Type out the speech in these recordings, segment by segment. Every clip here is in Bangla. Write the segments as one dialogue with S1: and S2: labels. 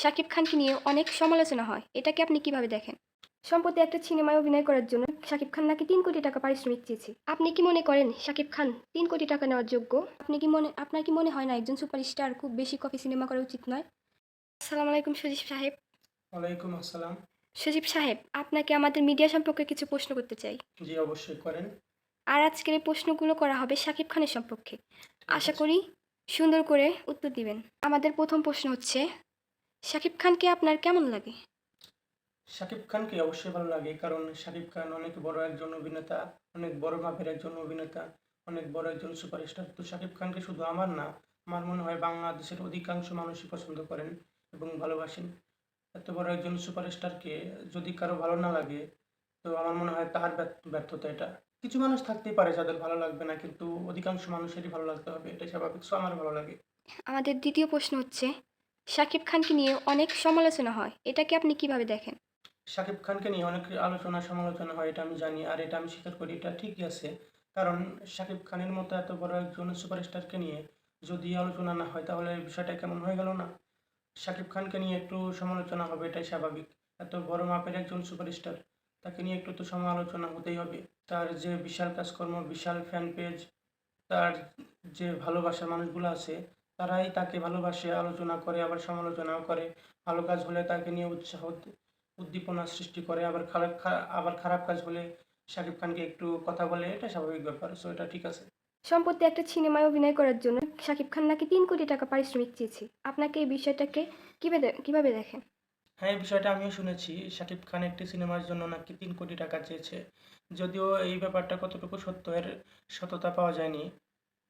S1: শাকিব খানকে নিয়ে অনেক সমালোচনা হয়। এটাকে আপনি কীভাবে দেখেন? সম্প্রতি একটা সিনেমায় অভিনয় করার জন্য শাকিব খান নাকি তিন কোটি টাকা পারিশ্রমিক চেয়েছে। আপনি কি মনে করেন শাকিব খান তিন কোটি টাকা নেওয়ার যোগ্য? আপনি কি মনে আপনার কি মনে হয় না একজন সুপারস্টার খুব বেশি কপি সিনেমা করা উচিত নয়? আসসালামু আলাইকুম সজীব সাহেব।
S2: ওয়ালাইকুম আসসালাম।
S1: সজীব সাহেব আপনাকে আমাদের মিডিয়া সম্পর্কে কিছু প্রশ্ন করতে চাই।
S2: জি অবশ্যই করেন।
S1: আর আজকের এই প্রশ্নগুলো করা হবে শাকিব খানের সম্পর্কে। আশা করি সুন্দর করে উত্তর দিবেন। আমাদের প্রথম প্রশ্ন হচ্ছে শাকিব খানকে আপনার কেমন লাগে?
S2: শাকিব খানকে অবশ্যই ভালো লাগে কারণ শাকিব খান অনেক বড় একজন অভিনেতা অনেক বড় মাপের একজন অভিনেতা অনেক বড় একজন সুপারস্টার। তো শাকিব খানকে শুধু আমার না আমার মনে হয় বাংলাদেশের অধিকাংশ মানুষই পছন্দ করেন এবং ভালোবাসেন। এত বড় একজন সুপারস্টারকে যদি কারও ভালো না লাগে তো আমার মনে হয় তার ব্যর্থ- ব্যর্থতা এটা। কিছু মানুষ থাকতেই পারে যাদের ভালো লাগবে না কিন্তু অধিকাংশ মানুষেরই ভালো লাগতে হবে এটাই স্বাভাবিক। সো আমার ভালো লাগে।
S1: আমাদের দ্বিতীয় প্রশ্ন হচ্ছে শাকিব খানকে নিয়ে অনেক সমালোচনা হয়। এটাকে আপনি কীভাবে দেখেন?
S2: শাকিব খানকে নিয়ে অনেক আলোচনা সমালোচনা হয়, এটা আমি জানি, আর এটা আমি স্বীকার করি, এটা ঠিকই আছে। কারণ শাকিব খানের মতো এত বড় একজন সুপারস্টারকে নিয়ে যদি আলোচনা না হয়, তাহলে বিষয়টা কেমন হয়ে গেল না? শাকিব খানকে নিয়ে একটু সমালোচনা হবে, এটাই স্বাভাবিক। এত বড় মাপের একজন সুপারস্টার, তাকে নিয়ে একটু তো সমালোচনা হতেই হবে। তার যে বিশাল কাজকর্ম, বিশাল ফ্যান পেজ তার যে ভালোবাসা মানুষগুলো আছে তারাই তাকে ভালোবাসে আলোচনা করে আবার সমালোচনাও করে। ভালো কাজ হলে তাকে নিয়ে উৎসাহ উদ্দীপনা সৃষ্টি করে আবার খারাপ আবার খারাপ কাজ হলে শাকিব খানকে একটু কথা বলে এটা স্বাভাবিক ব্যাপার সো এটা ঠিক আছে।
S1: সম্প্রতি একটা সিনেমায় অভিনয় করার জন্য শাকিব খান নাকি তিন কোটি টাকা পারিশ্রমিক চেয়েছে। আপনাকে এই বিষয়টাকে কীভাবে কীভাবে দেখেন?
S2: হ্যাঁ এই বিষয়টা আমিও শুনেছি শাকিব খান একটি সিনেমার জন্য নাকি তিন কোটি টাকা চেয়েছে। যদিও এই ব্যাপারটা কতটুকু সত্য এর সততা পাওয়া যায়নি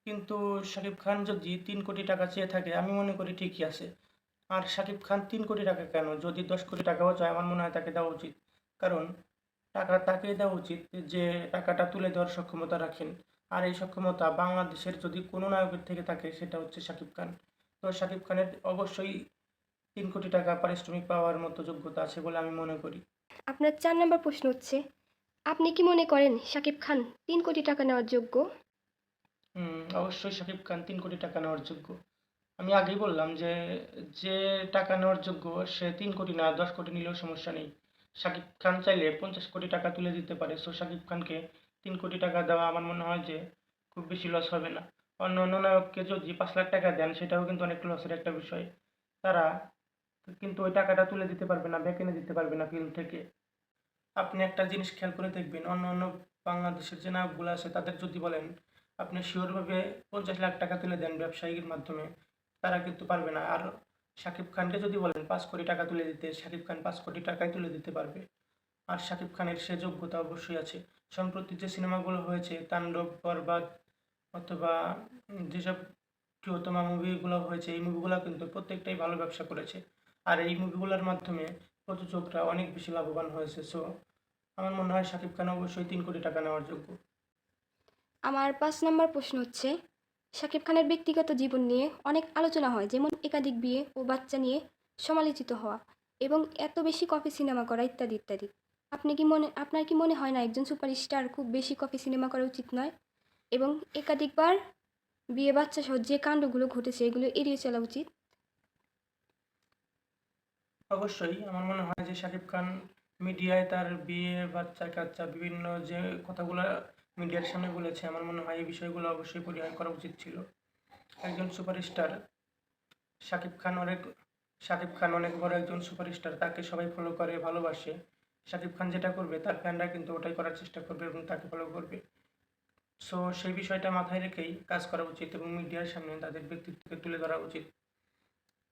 S2: কিন্তু শাকিব খান যদি তিন কোটি টাকা চেয়ে থাকে, আমি মনে করি ঠিকই আছে। আর শাকিব খান তিন কোটি টাকা কেন? যদি দশ কোটি টাকাও চায়, আমার মনে হয় তাকে দেওয়া উচিত। কারণ টাকা তাকেই দেওয়া উচিত যে টাকাটা তুলে দেওয়ার সক্ষমতা রাখেন। আর এই সক্ষমতা বাংলাদেশের যদি কোনো নায়কের থেকে থাকে, সেটা হচ্ছে শাকিব খান। তো শাকিব খানের অবশ্যই তিন কোটি টাকা পারিশ্রমিক পাওয়ার মতো যোগ্যতা আছে বলে আমি মনে করি।
S1: আপনার চার নম্বর প্রশ্ন হচ্ছে, আপনি কি মনে করেন শাকিব খান তিন কোটি টাকা নেওয়ার যোগ্য?
S2: হুম, অবশ্যই শাকিব খান তিন কোটি টাকা নেওয়ার যোগ্য। আমি আগেই বললাম যে যে টাকা নেওয়ার যোগ্য সে তিন কোটি না দশ কোটি নিলেও সমস্যা নেই। শাকিব খান চাইলে পঞ্চাশ কোটি টাকা তুলে দিতে পারে। সো শাকিব খানকে তিন কোটি টাকা দেওয়া আমার মনে হয় যে খুব বেশি লস হবে না। অন্য অন্য নায়ককে যদি পাঁচ লাখ টাকা দেন সেটাও কিন্তু অনেক লসের একটা বিষয়। তারা কিন্তু ওই টাকাটা তুলে দিতে পারবে না ব্যাক এনে দিতে পারবে না ফিল্ম থেকে। আপনি একটা জিনিস খেয়াল করে দেখবেন অন্য অন্য বাংলাদেশের যে নায়কগুলো আছে তাদের যদি বলেন আপনি শিওরভাবে পঞ্চাশ লাখ টাকা তুলে দেন ব্যবসায়ীর মাধ্যমে, তারা কিন্তু পারবে না। আর শাকিব খানকে যদি বলেন, পাঁচ কোটি টাকা তুলে দিতে, শাকিব খান পাঁচ কোটি টাকাই তুলে দিতে পারবে। আর শাকিব খানের সে যোগ্যতা অবশ্যই আছে। সম্প্রতি যে সিনেমাগুলো হয়েছে, তাণ্ডব, বরবাদ অথবা যেসব প্রিয়তমা মুভিগুলো হয়েছে, এই মুভিগুলো কিন্তু প্রত্যেকটাই ভালো ব্যবসা করেছে। আর এই মুভিগুলোর মাধ্যমে প্রযোজকরা অনেক বেশি লাভবান হয়েছে। সো আমার মনে হয় শাকিব খান অবশ্যই তিন কোটি টাকা নেওয়ার যোগ্য।
S1: আমার পাঁচ নম্বর প্রশ্ন হচ্ছে, শাকিব খানের ব্যক্তিগত জীবন নিয়ে অনেক আলোচনা হয়, যেমন একাধিক বিয়ে ও বাচ্চা নিয়ে সমালোচিত হওয়া এবং এত বেশি কফি সিনেমা করা ইত্যাদি ইত্যাদি। আপনি কি মনে, আপনার কি মনে হয় না একজন সুপারস্টার খুব বেশি কফি সিনেমা করা উচিত নয়? এবং একাধিকবার বিয়ে বাচ্চা সহ যে কাণ্ডগুলো ঘটেছে, এগুলো এড়িয়ে চলা উচিত?
S2: অবশ্যই, আমার মনে হয় যে শাকিব খান মিডিয়ায় তার বিয়ে বাচ্চা কাচ্চা বিভিন্ন যে কথাগুলো মিডিয়ার সামনে বলেছে, আমার মনে হয় এই বিষয়গুলো অবশ্যই পরিহার করা উচিত ছিল। একজন সুপারস্টার শাকিব খান অনেক, শাকিব খান অনেক বড় একজন সুপারস্টার, তাকে সবাই ফলো করে, ভালোবাসে। শাকিব খান যেটা করবে, তার ফ্যানরা কিন্তু ওটাই করার চেষ্টা করবে এবং তাকে ফলো করবে। সো সেই বিষয়টা মাথায় রেখেই কাজ করা উচিত এবং মিডিয়ার সামনে তাদের ব্যক্তিত্বকে তুলে ধরা উচিত।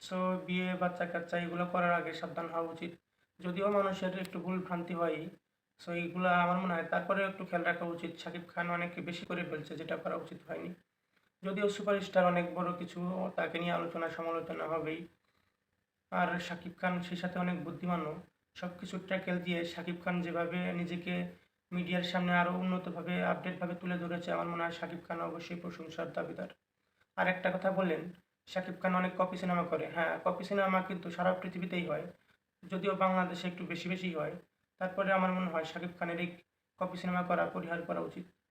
S2: সো বিয়ে বাচ্চা কাচ্চা এগুলো করার আগে সাবধান হওয়া উচিত। যদিও মানুষের একটু ভুল ভ্রান্তি হয় সো এইগুলো আমার মনে হয়। তারপরে একটু খেয়াল রাখা উচিত। শাকিব খান অনেক বেশি করে ফেলছে, যেটা করা উচিত হয়নি। যদিও সুপারস্টার অনেক বড় কিছু, তাকে নিয়ে আলোচনা সমালোচনা হবেই। আর শাকিব খান সেই সাথে অনেক বুদ্ধিমানও। সব কিছু ট্র্যাকেল দিয়ে শাকিব খান যেভাবে নিজেকে মিডিয়ার সামনে আরও উন্নতভাবে, আপডেটভাবে তুলে ধরেছে, আমার মনে হয় শাকিব খান অবশ্যই প্রশংসার দাবিদার। আর একটা কথা বললেন, শাকিব খান অনেক কপি সিনেমা করে। হ্যাঁ কপি সিনেমা কিন্তু সারা পৃথিবীতেই হয়, যদিও বাংলাদেশে একটু বেশি বেশি হয়। তারপরে আমার মনে হয় শাকিব খানের এই কপি সিনেমা করা পরিহার করা উচিত।